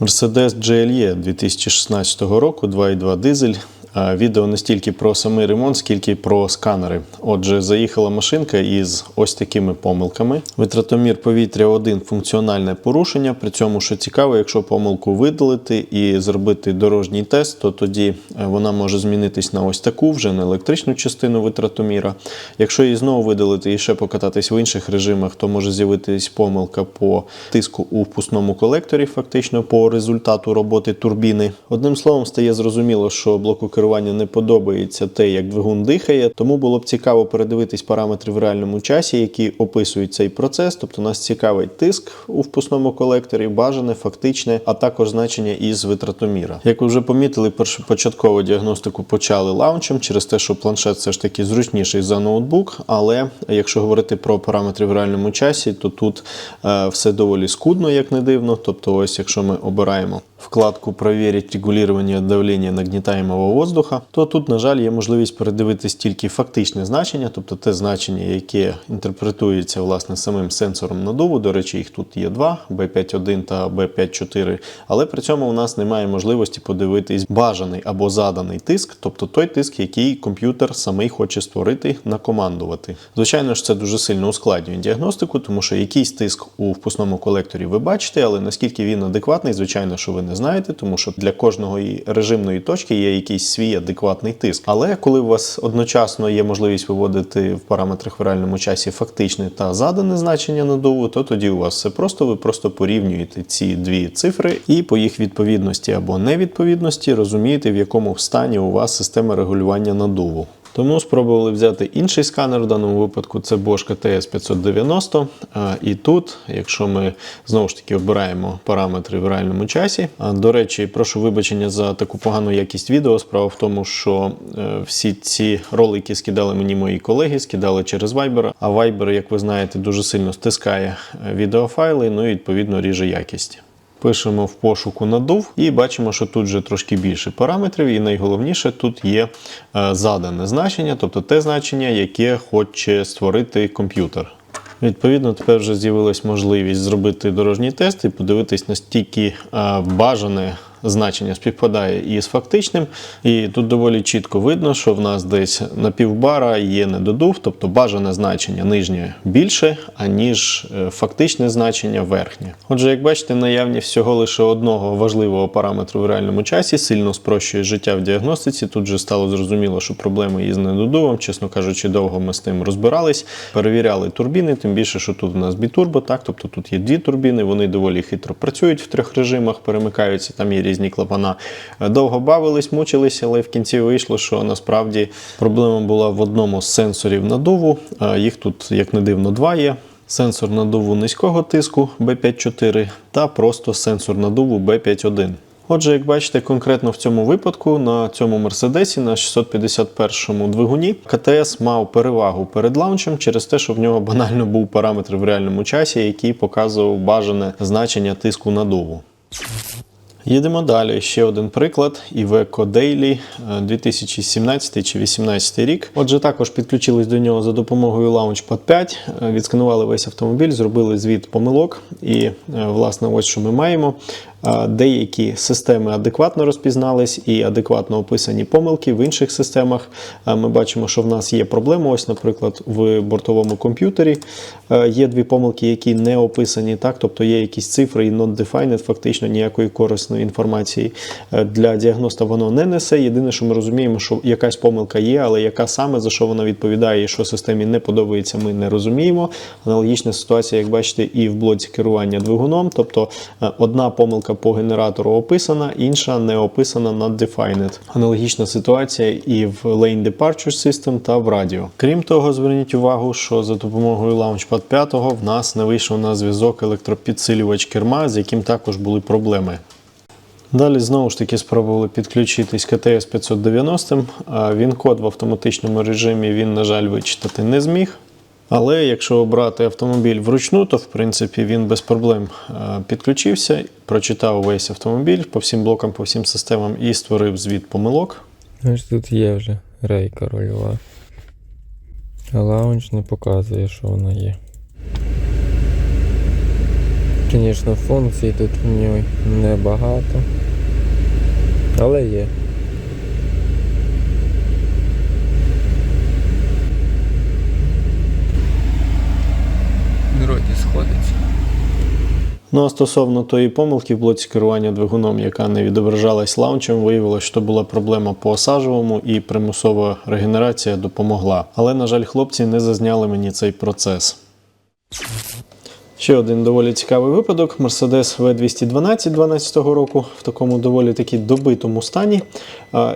Mercedes GLE 2016 року, 2.2 дизель. Відео не стільки про самий ремонт, скільки про сканери. Отже, заїхала машинка із ось такими помилками. Витратомір повітря 1 функціональне порушення. При цьому, що цікаво, якщо помилку видалити і зробити дорожній тест, то тоді е, вона може змінитись на ось таку, вже на електричну частину витратоміра. Якщо її знову видалити і ще покататись в інших режимах, то може з'явитись помилка по тиску у впускному колекторі, фактично по результату роботи турбіни. Одним словом, стає зрозуміло, що блоку керування не подобається те, як двигун дихає, тому було б цікаво передивитись параметри в реальному часі, які описують цей процес. Тобто нас цікавить тиск у впускному колекторі, бажане, фактичне, а також значення із витратоміра. Як ви вже помітили, першопочаткову діагностику почали лаунчем через те, що планшет все ж таки зручніший за ноутбук. Але якщо говорити про параметри в реальному часі, то тут е, все доволі скудно, як не дивно. Тобто, ось якщо ми обираємо вкладку «Проверить регулирование давления нагнетаемого воздуха», то тут, на жаль, є можливість передивитись тільки фактичне значення, тобто те значення, яке інтерпретується власне самим сенсором надуву. До речі, їх тут є два: B5.1 та B5.4. Але при цьому у нас немає можливості подивитись бажаний або заданий тиск, тобто той тиск, який комп'ютер самий хоче створити, накомандувати. Звичайно ж, це дуже сильно ускладнює діагностику, тому що якийсь тиск у впускному колекторі ви бачите, але наскільки він адекватний, звичайно, що ви не знаєте, тому що для кожної режимної точки є якийсь свій адекватний тиск. Але коли у вас одночасно є можливість виводити в параметрах в реальному часі фактичне та задане значення надуву, то тоді у вас все просто, ви просто порівнюєте ці дві цифри і по їх відповідності або невідповідності розумієте, в якому стані у вас система регулювання надуву. Тому спробували взяти інший сканер, в даному випадку це Bosch KTS 590. І тут, якщо ми знову ж таки обираємо параметри в реальному часі. До речі, прошу вибачення за таку погану якість відео. Справа в тому, що е, всі ці ролики скидали мені мої колеги, скидали через Viber, а Viber, як ви знаєте, дуже сильно стискає е, відеофайли, ну і відповідно ріже якість. Пишемо в пошуку надув і бачимо, що тут вже трошки більше параметрів, і найголовніше тут є е, задане значення, тобто те значення, яке хоче створити комп'ютер. Відповідно, тепер вже з'явилась можливість зробити дорожній тест і подивитись, настільки е, бажане значення співпадає із фактичним. І тут доволі чітко видно, що в нас десь на півбара є недодув, тобто бажане значення нижнє більше, аніж е, фактичне значення верхнє. Отже, як бачите, наявність всього лише одного важливого параметру в реальному часі сильно спрощує життя в діагностиці. Тут же стало зрозуміло, що проблеми із недодувом, чесно кажучи, довго ми з тим розбирались, перевіряли турбіни, тим більше, що тут у нас бітурбо, так, тобто тут є дві турбіни, вони доволі хитро працюють в трьох режимах, перемикаються, там є різні клапана. Довго бавились, мучились, але в кінці вийшло, що насправді проблема була в одному з сенсорів надуву. А Їх тут, як не дивно, два є. Сенсор надуву низького тиску B5.4 та просто сенсор надуву B5.1. Отже, як бачите, конкретно в цьому випадку на цьому Мерседесі на 651-му двигуні КТС мав перевагу перед лаунчем через те, що в нього банально був параметр в реальному часі, який показував бажане значення тиску надуву. Їдемо далі. Ще один приклад Iveco Daily е, 2017 чи 2018 рік. Отже, також підключились до нього за допомогою Launchpad 5, е, відсканували весь автомобіль, зробили звіт помилок. І, е, власне, ось що ми маємо. Деякі системи адекватно розпізнались і адекватно описані помилки. В інших системах ми бачимо, що в нас є проблема. Ось, наприклад, в бортовому комп'ютері е, є дві помилки, які не описані, так, тобто є якісь цифри і not defined, фактично ніякої корисної інформації е, для діагноста воно не несе. Єдине, що ми розуміємо, що якась помилка є, але яка саме за що вона відповідає і що системі не подобається, ми не розуміємо. Аналогічна ситуація, як бачите, і в блоці керування двигуном, тобто е, одна помилка по генератору описана, інша не описана not defined. Аналогічна ситуація і в Lane Departure System та в радіо. Крім того, зверніть увагу, що за допомогою Launchpad 5 в нас не вийшов на зв'язок електропідсилювач керма, з яким також були проблеми. Далі знову ж таки спробували підключитись КТС 590. а Він код в автоматичному режимі він, на жаль, вичитати не зміг. Але якщо обрати автомобіль вручну, то в принципі він без проблем е, підключився, прочитав весь автомобіль по всім блокам, по всім системам і створив звіт помилок. Ось тут є вже рейка рольова. Лаунч не показує, що вона є. Звісно, функцій тут в ній небагато. Але є. Ну а стосовно тої помилки в блоці керування двигуном, яка не відображалась лаунчем, виявилося, що була проблема по осаджувому і примусова регенерація допомогла. Але, на жаль, хлопці не зазняли мені цей процес. Ще один доволі цікавий випадок: Mercedes V212 12 року в такому доволі таки добитому стані,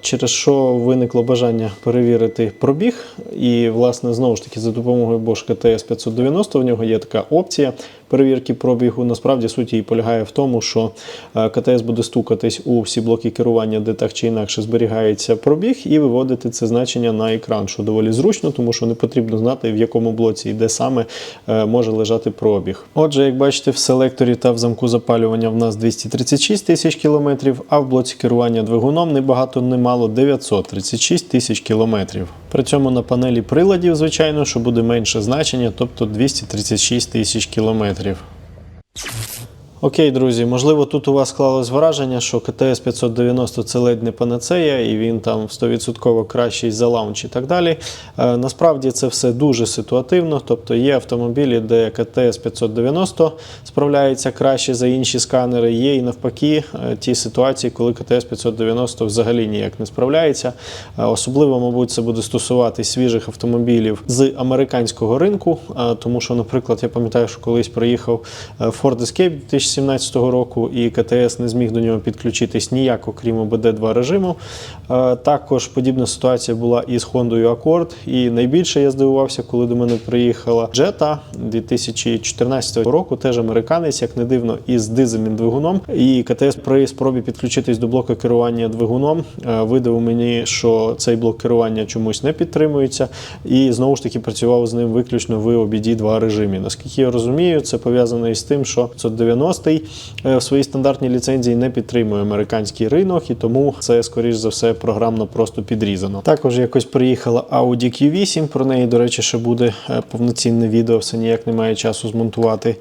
через що виникло бажання перевірити пробіг. І, власне, знову ж таки, за допомогою Bosch KTS 590 в нього є така опція перевірки пробігу. Насправді суть її полягає в тому, що е, КТС буде стукатись у всі блоки керування, де так чи інакше зберігається пробіг, і виводити це значення на екран, що доволі зручно, тому що не потрібно знати, в якому блоці і де саме е, може лежати пробіг. Отже, як бачите, в селекторі та в замку запалювання в нас 236 тисяч кілометрів, а в блоці керування двигуном не багато не мало 936 тисяч кілометрів. При цьому на панелі приладів, звичайно, що буде менше значення, тобто 236 тисяч кілометрів. trevo. Окей, друзі, можливо, тут у вас склалось враження, що КТС 590 це ледь не панацея, і він там 100% кращий за лаунч і так далі. Е, насправді це все дуже ситуативно. Тобто є автомобілі, де КТС 590 справляється краще за інші сканери. Є і навпаки е, ті ситуації, коли КТС 590 взагалі ніяк не справляється. Е, особливо, мабуть, це буде стосуватись свіжих автомобілів з американського ринку, е, тому що, наприклад, я пам'ятаю, що колись приїхав е, Ford Escape 2017 року, і КТС не зміг до нього підключитись ніяк, окрім ОБД-2 режиму. Е, Також подібна ситуація була і з Honda Accord. І найбільше я здивувався, коли до мене приїхала Jetta 2014 року, теж американець, як не дивно, із дизельним двигуном. І КТС при спробі підключитись до блоку керування двигуном е, видав мені, що цей блок керування чомусь не підтримується, і знову ж таки працював з ним виключно в OBD2 режимі. Наскільки я розумію, це пов'язано із тим, що 590 е, в своїй стандартній ліцензії не підтримує американський ринок, і тому це, скоріш за все, програмно просто підрізано. Також якось приїхала Audi Q8, про неї, до речі, ще буде е, повноцінне відео, все ніяк немає часу змонтувати.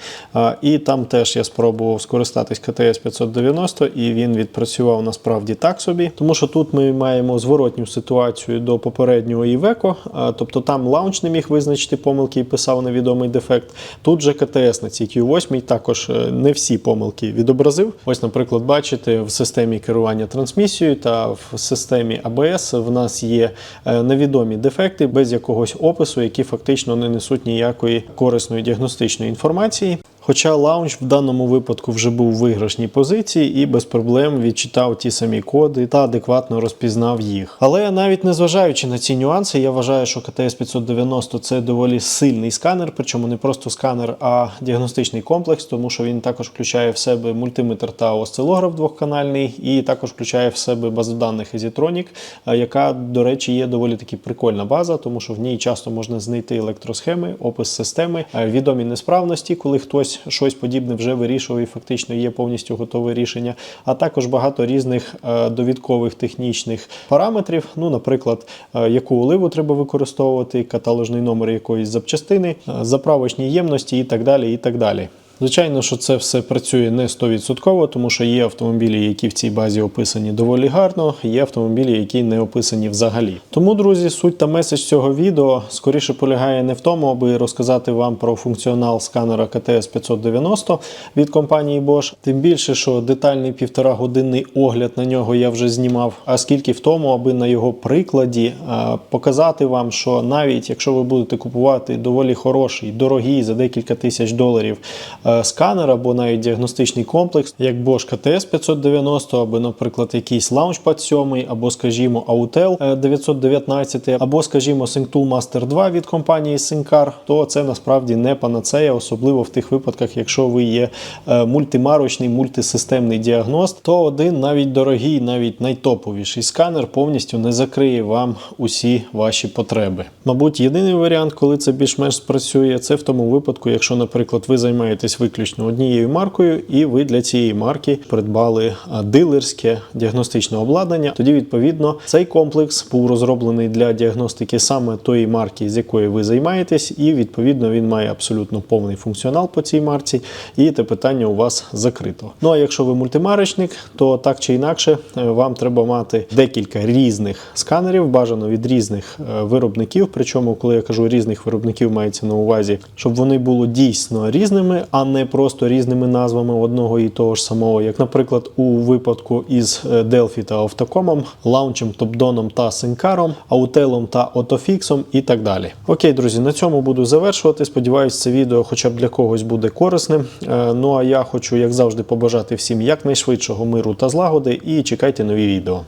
І там теж я спробував скористатись КТС 590, і він відпрацював насправді так собі, тому що тут ми маємо зворотню ситуацію до попереднього Iveco, тобто там лаунч не міг визначити помилки і писав невідомий дефект. Тут же КТС на цій Q8 також е, не всі помилки відобразив. Ось, наприклад, бачите, в системі керування трансмісією та в системі АБС в нас є е, невідомі дефекти без якогось опису, які фактично не несуть ніякої корисної діагностичної інформації. Хоча лаунч в даному випадку вже був у виграшній позиції і без проблем відчитав ті самі коди та адекватно розпізнав їх. Але навіть незважаючи на ці нюанси, я вважаю, що КТС 590 це доволі сильний сканер, причому не просто сканер, а діагностичний комплекс, тому що він також включає в себе мультиметр та осцилограф двохканальний, і також включає в себе базу даних Easytronic, е, яка, до речі, є доволі таки прикольна база, тому що в ній часто можна знайти електросхеми, опис системи, е, відомі несправності, коли хтось щось подібне вже вирішував і фактично є повністю готове рішення, а також багато різних е, довідкових технічних параметрів. Ну, наприклад, е, яку оливу треба використовувати, каталожний номер якоїсь запчастини, е, заправочні ємності і так далі. і так далі. Звичайно, що це все працює не 100%, тому що є автомобілі, які в цій базі описані доволі гарно, є автомобілі, які не описані взагалі. Тому, друзі, суть та меседж цього відео скоріше полягає не в тому, аби розказати вам про функціонал сканера КТС 590 від компанії Bosch. Тим більше, що детальний півтора годинний огляд на нього я вже знімав, а скільки в тому, аби на його прикладі е, показати вам, що навіть якщо ви будете купувати доволі хороший, дорогий за декілька тисяч доларів е, сканер або навіть діагностичний комплекс, як Bosch KTS 590, або, наприклад, якийсь Launchpad 7, або, скажімо, Autel е, 919, або, скажімо, SyncTool Master 2 від компанії Synccar, то це насправді не панацея, особливо в тих випадках, якщо ви є е, мультимарочний, мультисистемний діагност, то один навіть дорогий, навіть найтоповіший сканер повністю не закриє вам усі ваші потреби. Мабуть, єдиний варіант, коли це більш-менш спрацює, це в тому випадку, якщо, наприклад, ви займаєтесь виключно однією маркою, і ви для цієї марки придбали дилерське діагностичне обладнання. Тоді, відповідно, цей комплекс був розроблений для діагностики саме тої марки, з якої ви займаєтесь, і відповідно він має абсолютно повний функціонал по цій марці, і те питання у вас закрито. Ну а якщо ви мультимарочник, то так чи інакше е, вам треба мати декілька різних сканерів, бажано від різних е, виробників. Причому, коли я кажу різних виробників, мається на увазі, щоб вони були дійсно різними, а не просто різними назвами одного і того ж самого, як, наприклад, у випадку із е, Delphi та Автокомом, лаунчем, топдоном та Сенкаром, аутелом та Otofix і так далі. Окей, друзі, на цьому буду завершувати. Сподіваюсь, це відео хоча б для когось буде корисним. Е, Ну а я хочу, як завжди, побажати всім якнайшвидшого миру та злагоди і чекайте нові відео.